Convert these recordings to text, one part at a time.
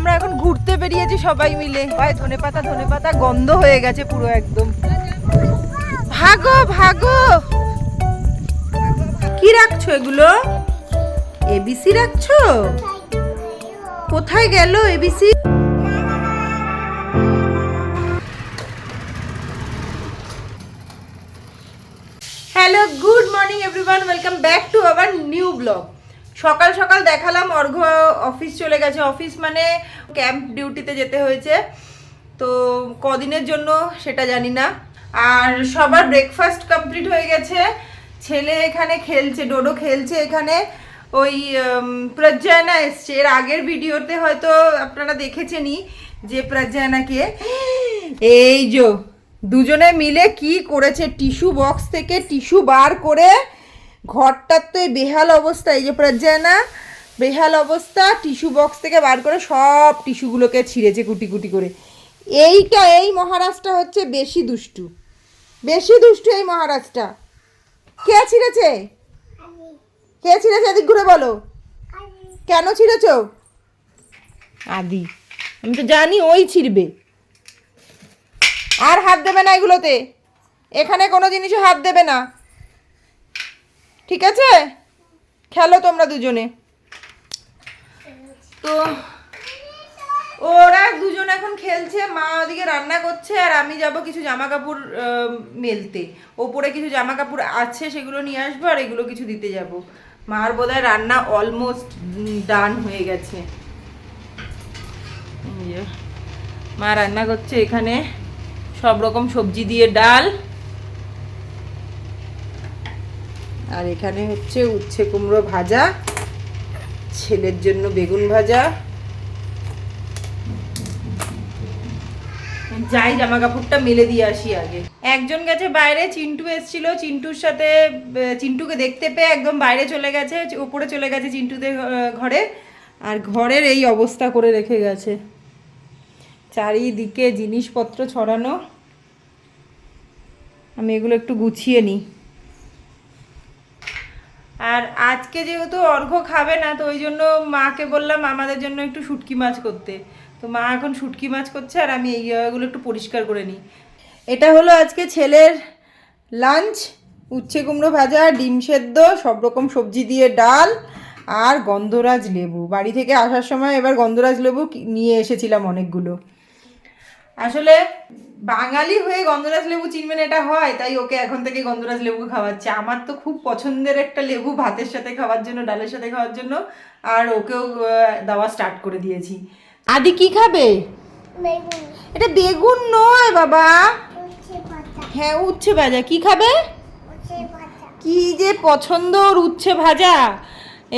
আমরা এখন ঘুরতে বেরিয়েছি সবাই মিলে। ভাই ধনে পাতা ধনে পাতা গন্ধ হয়ে গেছে পুরো একদম। ভাগো ভাগো। কি রাখছো এগুলো? এবিসি রাখছো? কোথায় গেল ABC hello good morning everyone welcome back to our new blog সকাল সকাল দেখালাম, অর্ঘ অফিস চলে গেছে। অফিস মানে ক্যাম্প ডিউটিতে যেতে হয়েছে। তো কদিনের জন্য সেটা জানি না। আর সবার ব্রেকফাস্ট কমপ্লিট হয়ে গেছে। ছেলে এখানে খেলছে, ডোডো খেলছে এখানে। ওই প্রজ্ঞানা এসছে। এর আগের ভিডিওতে হয়তো আপনারা দেখেছেনই যে প্রজ্ঞানাকে। এই যো, দুজনে মিলে কি করেছে? টিস্যু বক্স থেকে টিস্যু বার করে ঘরটার তো এই বেহাল অবস্থা, এই যে প্রজ্ঞানা বেহাল অবস্থা, টিস্যু বক্স থেকে বার করে সব টিস্যুগুলোকে ছিঁড়েছে কুটি কুটি করে। এইটা, এই মহারাজটা হচ্ছে বেশি দুষ্টু। বেশি দুষ্টু এই মহারাজটা। কে ছিঁড়েছে? কে ছিঁড়েছে এদিক ঘুরে বলো। কেন ছিঁড়েছ? আদি। আমি তো জানি ওই ছিঁড়বে। আর হাত দেবে না এগুলোতে। এখানে কোনো জিনিসে হাত দেবে না। ঠিক আছে? খেলো তোমরা দুজনে। তো, ওরা দুজন এখন খেলছে, মা ওদিকে রান্না করছে, আর আমি যাব কিছু জামা কাপড় মেলতে। ওপরে কিছু জামা কাপড় আছে, সেগুলো নিয়ে আসব, আর এগুলো কিছু দিতে যাব। মার বোধহয় রান্না অলমোস্ট ডান হয়ে গেছে। মা রান্না করছে এখানে। সব রকম সবজি দিয়ে ডাল। আর এখানে হচ্ছে উচ্ছে কুমড়ো ভাজা, ছেলের জন্য বেগুন ভাজা। যাই জামা কাপড়টা মেলে দিয়ে আসি আগে। একজন গেছে বাইরে, চিন্টু এসেছিল। চিন্টুর সাথে চিন্টুকে দেখতে পেয়ে একদম বাইরে চলে গেছে উপরে চলে গেছে চিন্টুদের ঘরে। আর ঘরের এই অবস্থা করে রেখে গেছে। চারিদিকে জিনিসপত্র ছড়ানো। আমি এগুলো একটু গুছিয়ে নিই। আর আজকে যেহেতু অর্ঘ্য খাবে না, তো ওই জন্য মাকে বললাম আমাদের জন্য একটু শুটকি মাছ করতে। তো মা এখন শুটকি মাছ করছে আর আমি এই জায়গাগুলো একটু পরিষ্কার করে নিই। এটা হলো আজকে ছেলের লাঞ্চ, উচ্ছে কুমড়ো ভাজা, ডিম সেদ্ধ, সব রকম সবজি দিয়ে ডাল আর গন্ধরাজ লেবু। বাড়ি থেকে আসার সময় এবার গন্ধরাজ লেবু নিয়ে এসেছিলাম অনেকগুলো। আসলে বাঙালি হয়ে গন্ধরাজ লেবু চিনবেন এটা হয় তাই ওকে এখন থেকে গন্ধরাজ লেবু খাওয়াচ্ছে। আমার তো খুব পছন্দের একটা লেবু ভাতের সাথে খাওয়ার জন্য ডালের সাথে খাওয়ার জন্য আর ওকেও দেওয়া স্টার্ট করে দিয়েছি। আদি কি খাবে? এটা বেগুন নয় বাবা। হ্যাঁ উচ্ছে ভাজা। কি খাবে? কি যে পছন্দ ওর উচ্ছে ভাজা।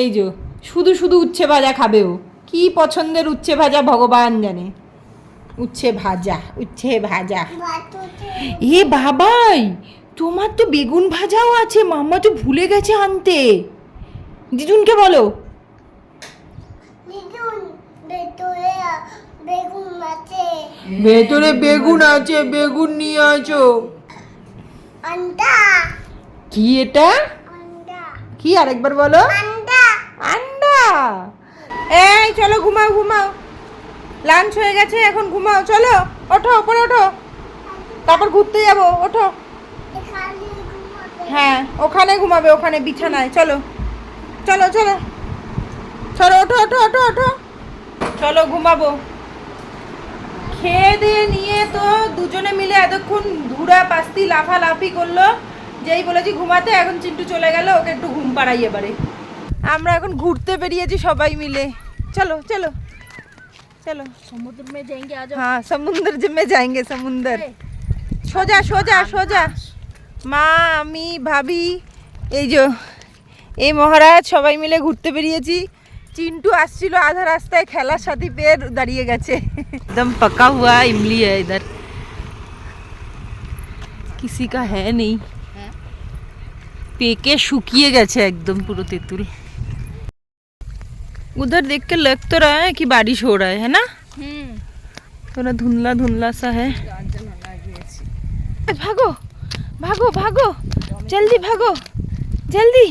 এই যে শুধু শুধু উচ্ছে ভাজা খাবে ও। কি পছন্দের উচ্ছে ভাজা ভগবান জানে। উচ্ছে ভাজা উচ্ছে ভাজা। এ বাবাই তোমার তো বেগুন ভাজাও আছে মাম্মা তো ভুলে গেছে আনতে। দিদুনকে বলো। ভেতরে বেগুন আছে। বেগুন নিয়ে আছো। আন্ডা। কি এটা? কি আরেকবার বলো। আন্ডা। আন্ডা। এই চলো ঘুমাও ঘুমাও। লাঞ্চ হয়ে গেছে, এখন ঘুমাও। চলো, ওঠো, ওপরে ওঠো। তারপর ঘুরতে যাব, ওঠো। হ্যাঁ ওখানে ঘুমাবে, ওখানে বিছানায়। চলো চলো চলো। চলো, ওঠো ওঠো ওঠো ওঠো। চলো, ঘুমাবো। খেয়ে দিয়ে নিয়ে তো দুজনে মিলে এতক্ষণ ধুরা পাস্তি লাফালাফি করল। যেই বলেছি ঘুমাতে, এখন চিন্টু চলে গেল, ওকে একটু ঘুম পাড়াই এবারে। আমরা এখন ঘুরতে বেরিয়েছি সবাই মিলে। চলো চলো। চলো समुद्र में जाएंगे आज हाँ समुद्र ज- में जाएंगे समुद्र সোজা সোজা সোজা মা আমি ভাবি এই যে এই মহারাজ সবাই মিলে ঘুরতে বেরিয়েছি চিন্টু আসছিল আধা রাস্তায় খেলার সাথী পেয়ে দাঁড়িয়ে গেছে একদম पका हुआ इमली है इधर किसी का है नहीं পেকে শুকিয়ে গেছে একদম পুরো তেঁতুল उधर देख के लग तो रहा है कि बारिश हो रहा है ना थोड़ा धुंधला धुंधला सा है भागो भागो भागो जल्दी भागो जल्दी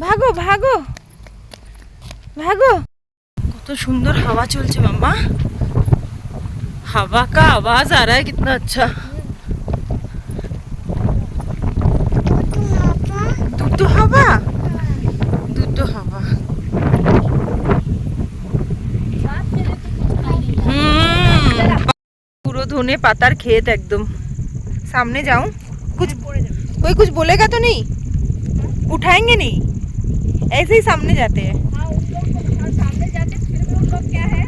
भागो भागो ভাগো ভাগো কত हवा হাওয়া मम्मा हवा का आवाज़ आ रहा है कितना अच्छा আচ্ছা तो हवा ধনে পাতার ক্ষেত একদম सामने जाऊं कुछ कोई कुछ बोलेगा तो नहीं उठाएंगे नहीं ऐसे ही सामने जाते हैं सामने जाते फिर भी उन लोग क्या है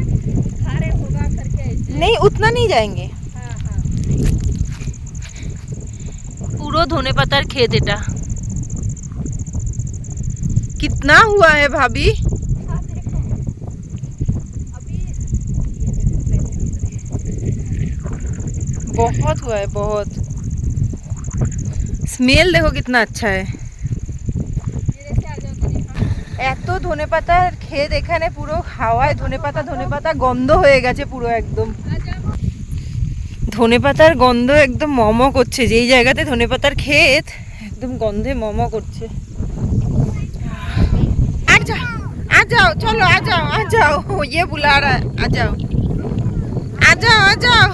खा रहे होगा करके ऐसे नहीं उतना नहीं जाएंगे हाँ हाँ পুরো ধনে পাতার ক্ষেত এটা कितना हुआ है भाभी बहुत हुआ है, बहुत। স্মেল দেখো কিতনা আচ্ছা है। এত ধনে পাতা খেয়ে এখানে পুরো হাওয়ায় ধনে পাতা ধনে পাতা গন্ধ হয়ে গেছে পুরো একদম। ধনে পাতার গন্ধ একদম মম করছে, যেই জায়গাতে ধনে পাতার ক্ষেত, একদম গন্ধে মম করছে। আর যাও আর যাও, চলো, আর যাও আর যাও। ইয়ে বুলা আর যাও। আর যাও আর যাও।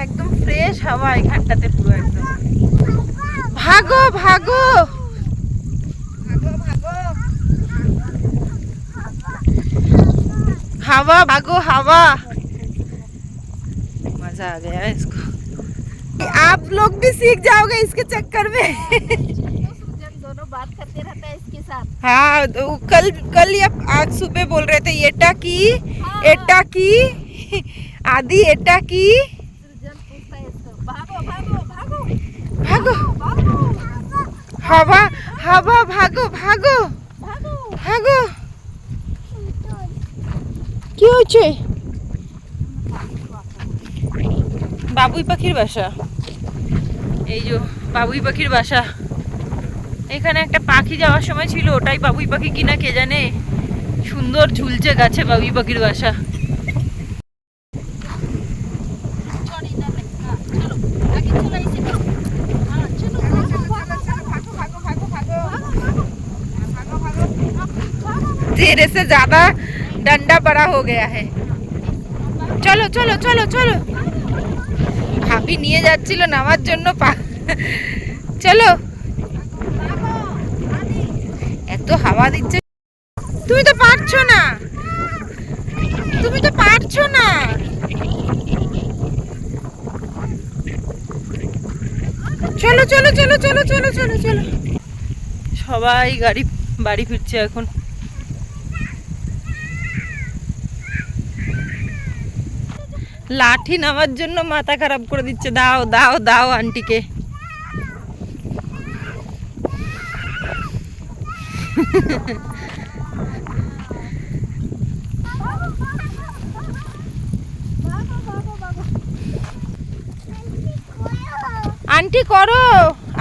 একদম ফ্রেশ হাওয়া এখানটাতে পুরো একদম ভাগো ভাগো ভাগো ভাগো हवा भागो हवा मजा आ गया इसको आप लोग भी सीख जाओगे इसके चक्कर में सूजन दोनों बात करते रहता है इसके साथ हाँ तो कल कल या आज सुबह बोल रहे थे एटा की एटा की आदि एटा की ভাগো। হাবা হাবা ভাগো ভাগো। ভাগো। কি হচ্ছে বাবুই পাখির বাসা। এই যে বাবুই পাখির বাসা। এখানে একটা পাখি যাওয়ার সময় ছিল, ওটাই বাবুই পাখি কিনা কে জানে? সুন্দর ঝুলছে গাছে বাবুই পাখির বাসা। तेरे से ज्यादा डंडा बड़ा हो गया है চলো চলো চলো চলো ভাবি নিয়ে যাচ্ছিল নামার জন্য পা চলো এত হাওয়া দিচ্ছে তুমি তো পারছো না তুমি তো পারছো না চলো চলো চলো চলো চলো চলো চলো সবাই গাড়ি বাড়ি ফিরছে এখন লাঠি নামার জন্য মাথা খারাপ করে দিচ্ছে। দাও দাও দাও আন্টিকে। আন্টি করো।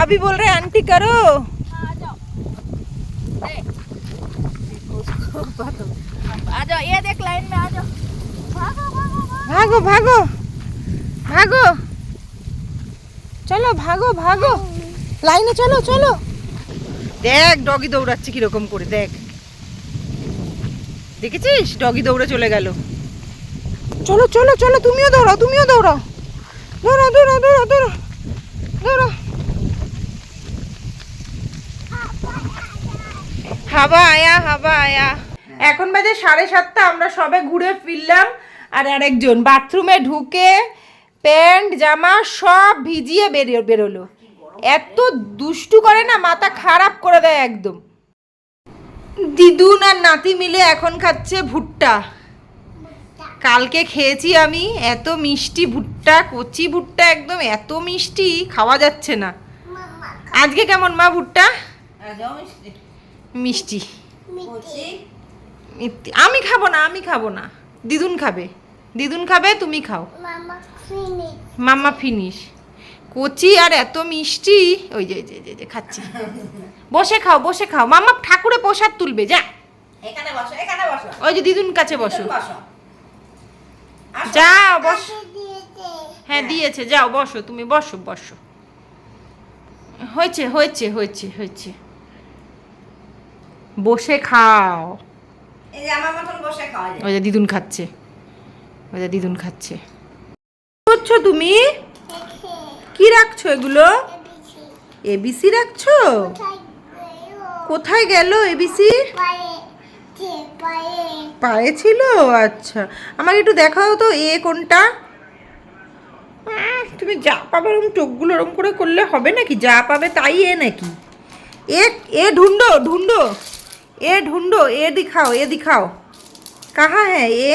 আবি বল রে আন্টি করো। ভাগো ভাগো। ভাগো। চলো ভাগো ভাগো। লাইনে চলো চলো। দেখ ডগি দৌড়াচ্ছে কীরকম করে দেখ। দেখেছিস? ডগি দৌড়ে চলে গেল। চলো চলো চলো তুমিও দৌড়াও তুমিও দৌড়াও। দৌড়াও দৌড়াও দৌড়াও দৌড়াও। দৌড়াও। হাবা আয়া হাবা আয়া। এখন বাজে সাড়ে সাতটা আমরা সবে ঘুরে ফিরলাম। আর আরেকজন বাথরুমে ঢুকে প্যান্ট জামা সব ভিজিয়ে বেরিয়ে বেরোলো। এত দুষ্টু করে না মাথা খারাপ করে দেয় একদম। দিদুন আর নাতি মিলে এখন খাচ্ছে ভুট্টা। কালকে খেয়েছি আমি এত মিষ্টি ভুট্টা কচি ভুট্টা একদম এত মিষ্টি খাওয়া যাচ্ছে না। আজকে কেমন মা ভুট্টা? মিষ্টি। আমি খাব না আমি খাব না। দিদুন খাবে। দিদুন খাবে তুমি খাও। মাম্মা ফিনিশ। কচি আর এত মিষ্টি। ওই যে যে, যে, যে খাচ্ছি। বসে খাও বসে খাও। মাম্মা ঠাকুরে প্রসাদ তুলবে যা। এখানে বসো এখানে বসো। ওই যে দিদুন কাছে বসো। বসো। যাও বস। হ্যাঁ দিয়েছে। যাও বসো তুমি বসো বসো। হয়েছে হয়েছে হয়েছে হয়েছে। বসে খাও। এই যে আমার মতন বসে খাওয়া যায়। ওই যে দিদুন খাচ্ছে। ওই দিদুন খাচ্ছে। করছ তুমি? কি রাখছো এগুলো? এবিসি রাখছো? কোথায় গেল এবিসি? পায়ে ছিল? আচ্ছা। আমাকে একটু দেখাও তো এ কোনটা? তুমি যা পাবে ওরকম চোখগুলো ওরকম করে করলে হবে নাকি? যা পাবে তাই এ নাকি? এ এ ঢুন্ডো ঢুন্ডো। এ ঢুন্ডো, এ দিখাও এ দিখাও। কাহা হ্যাঁ এ?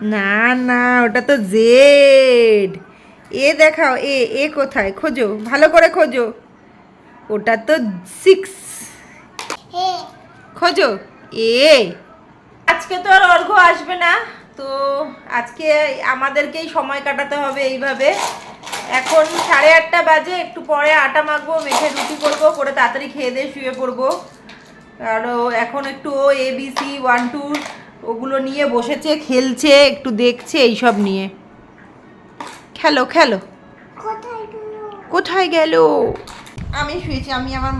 না না ওটা তো জেড এ দেখাও এ এ কোথায়? খোঁজো ভালো করে খোঁজো। ওটা তো সিক্স খোঁজো এ। আজকে তো আর অর্ঘ আসবে না তো আজকে আমাদেরকেই সময় কাটাতে হবে এইভাবে। এখন সাড়ে আটটা বাজে একটু পরে আটা মাখবো মেখে রুটি করব করে তাড়াতাড়ি খেয়ে দিয়ে শুয়ে পড়ব। আরও এখন একটু ও A B C one two ওগুলো নিয়ে বসেছে খেলছে একটু দেখছে এইসব নিয়ে। খেলো খেলো। কোথায় গেল? আমি শুয়েছি আমি আমার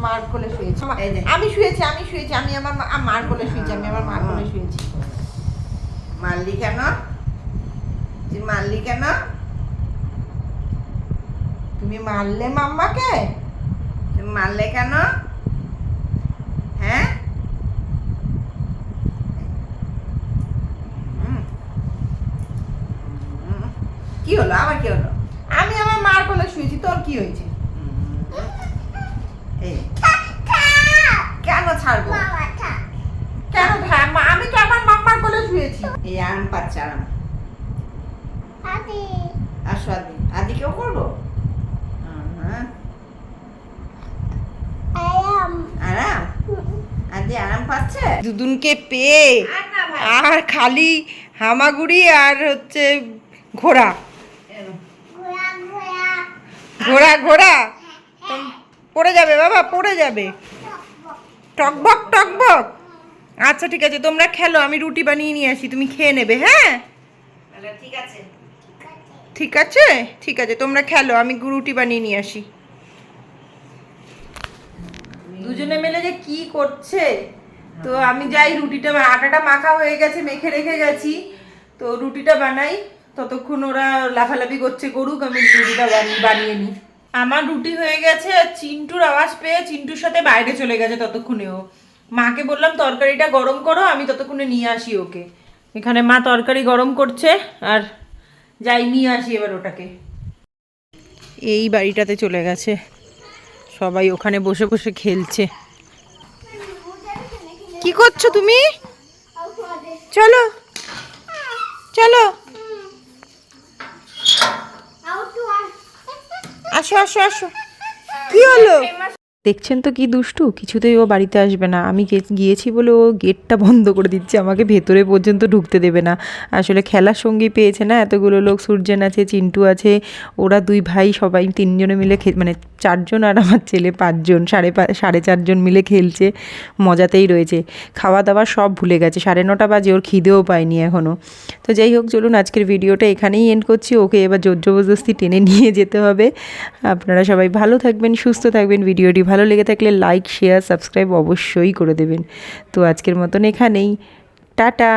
মার কোলে শুয়েছি। আমা- এই যে। আমি শুয়েছি আমি শুয়েছি আমি আমার মা- মার কোলে শুয়েছি আমি আমার মার কোলে শুয়েছি। মারলি কেন? তুই মারলি কেন? তুমি মারলে মাম্মাকে? মারলে কেন? হ্যাঁ? কি হলো? আবার কি হলো? আমি আমার মার কোলে শুয়েছি তোর কি হয়েছে? কেন ছাড়বো? কেন হ্যাঁ, আমি তো আমার মাম্মার কোলে শুয়েছি। এই আরাম পাচ্ছে আরাম আসো আদি। আদি কেউ করব আরাম? আদি আরাম পাচ্ছে? দুদুনকে পেয়ে আর না ভাই। আর খালি হামাগুড়ি আর হচ্ছে ঘোড়া। ঘোড়া ঘোড়া। পড়ে যাবে বাবা পড়ে যাবে। টকবক টকবক। আচ্ছা ঠিক আছে তোমরা খেলো আমি রুটি বানিয়ে নিয়ে আসি তুমি খেয়ে নেবে হ্যাঁ? ঠিক আছে। ঠিক আছে? ঠিক আছে তোমরা খেলো আমি রুটি বানিয়ে নিয়ে আসি। দুজনে মিলে যে কি করছে? তো আমি যাই রুটিটা আটাটা মাখা হয়ে গেছে মেখে রেখে গেছি। তো রুটিটা বানাই। ততক্ষণ ওরা লাফালাফি করছে, করুক, আমি রুটিটা বানি- বানিয়ে নিই। আমার রুটি হয়ে গেছে, আর চিন্টুর আওয়াজ পেয়ে চিন্টুর সাথে বাইরে চলে গেছে ততক্ষণেও মাকে বললাম, তরকারিটা গরম করো, আমি ততক্ষণে নিয়ে আসি ওকে। এখানে মা তরকারি গরম করছে, আর যাই, নিয়ে আসি এবার ওটাকে। এই বাড়িটাতে চলে গেছে। সবাই ওখানে বসে বসে খেলছে। কি করছ তুমি? চলো চলো। আসো আসো আসো কি হলো দেখছেন তো কি দুষ্টু? কিছুতেই ও বাড়িতে আসবে না। আমি গিয়েছি বলে ও গেটটা বন্ধ করে দিচ্ছে। আমাকে ভেতরে পর্যন্ত ঢুকতে দেবে না। আসলে খেলার সঙ্গী পেয়েছে না? এতগুলো লোক, সূর্যেন আছে, চিন্টু আছে, ওরা দুই ভাই সবাই তিনজনে মিলে মানে চারজন আর আমার ছেলে পাঁচজন, সাড়ে সাড়ে চারজন মিলে খেলছে। মজাতেই রয়েছে। খাওয়া দাওয়া সব ভুলে গেছে। সাড়ে নটা বাজে, ওর খিদেও পায়নি এখনও তো যাই হোক, চলুন আজকের ভিডিওটা এখানেই এন্ড করছি। ওকে এবার জোর জবরদস্তি টেনে নিয়ে যেতে হবে। আপনারা সবাই ভালো থাকবেন, সুস্থ থাকবেন। ভিডিওটি ভালো লেগে থাকলে লাইক শেয়ার সাবস্ক্রাইব অবশ্যই করে দেবেন। তো আজকের মতন এখানেই। টাটা!